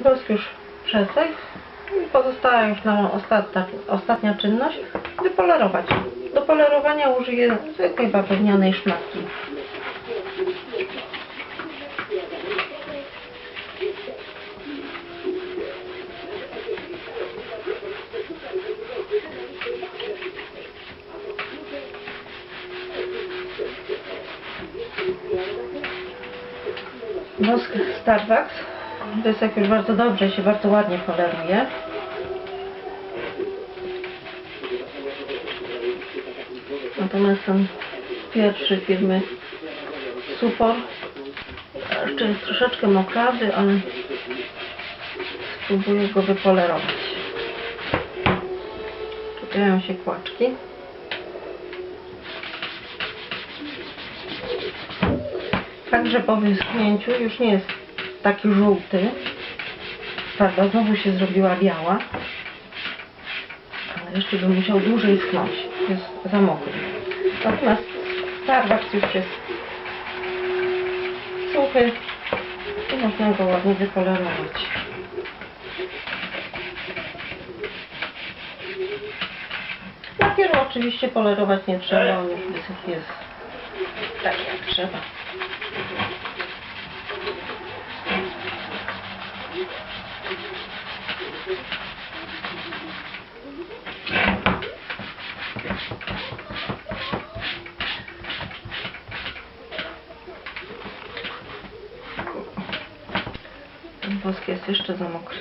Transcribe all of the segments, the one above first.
Wosk już przesych i pozostała już nam ostatnia, ostatnia czynność wypolerować. Do polerowania użyję zwykłej bawełnianej szmatki. Wosk Starbucks wysek już bardzo dobrze się bardzo ładnie poleruje. Natomiast ten pierwszy firmy Supor jeszcze jest troszeczkę mokrawy, ale spróbuję go wypolerować. Czepiają się kłaczki. Także po wyschnięciu już nie jest taki żółty. Farba znowu się zrobiła biała. Ale jeszcze by musiał dłużej schnąć. Jest za mokry. Natomiast Starbucks już jest suchy i można go ładnie wypolerować. Lakieru oczywiście polerować nie trzeba, on już jest tak jak trzeba. Ten wosk jest jeszcze za mokry.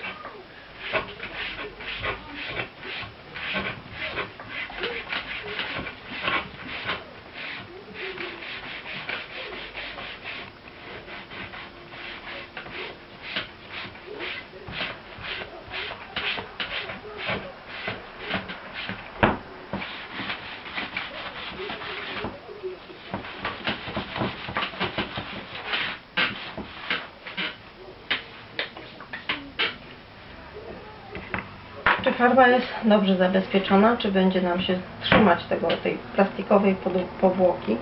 Czy farba jest dobrze zabezpieczona, czy będzie nam się trzymać tego, tej plastikowej powłoki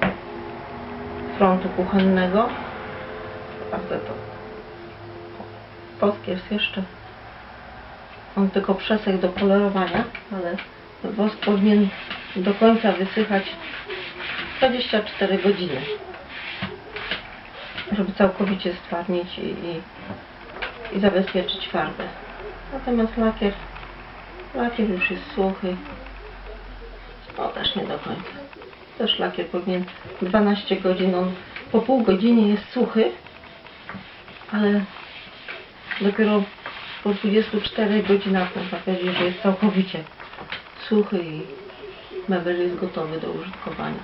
frontu kuchennego? Sprawdzę to. Wosk jest jeszcze. On tylko przesek do polerowania, ale wosk powinien do końca wysychać 24 godziny, żeby całkowicie stwarnić i, i, i zabezpieczyć farbę. Natomiast lakier Lakier już jest suchy. O, też nie do końca. Też lakier powinien 12 godzin, on po pół godziny jest suchy, ale dopiero po 24 godzinach można powiedzieć, że jest całkowicie suchy i mebel jest gotowy do użytkowania.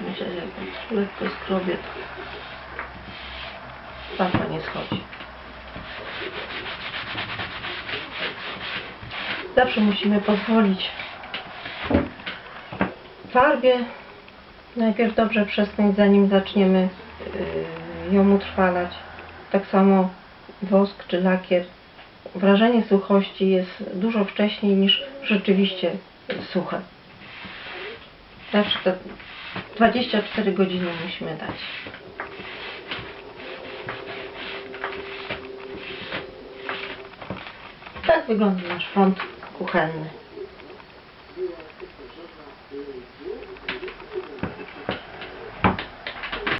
Myślę, że jak lekko skrobię, to farba nie schodzi. Zawsze musimy pozwolić farbie najpierw dobrze przesnąć, zanim zaczniemy yy, ją utrwalać. Tak samo wosk czy lakier. Wrażenie suchości jest dużo wcześniej niż rzeczywiście suche. Zawsze te 24 godziny musimy dać. Tak wygląda nasz front 不可能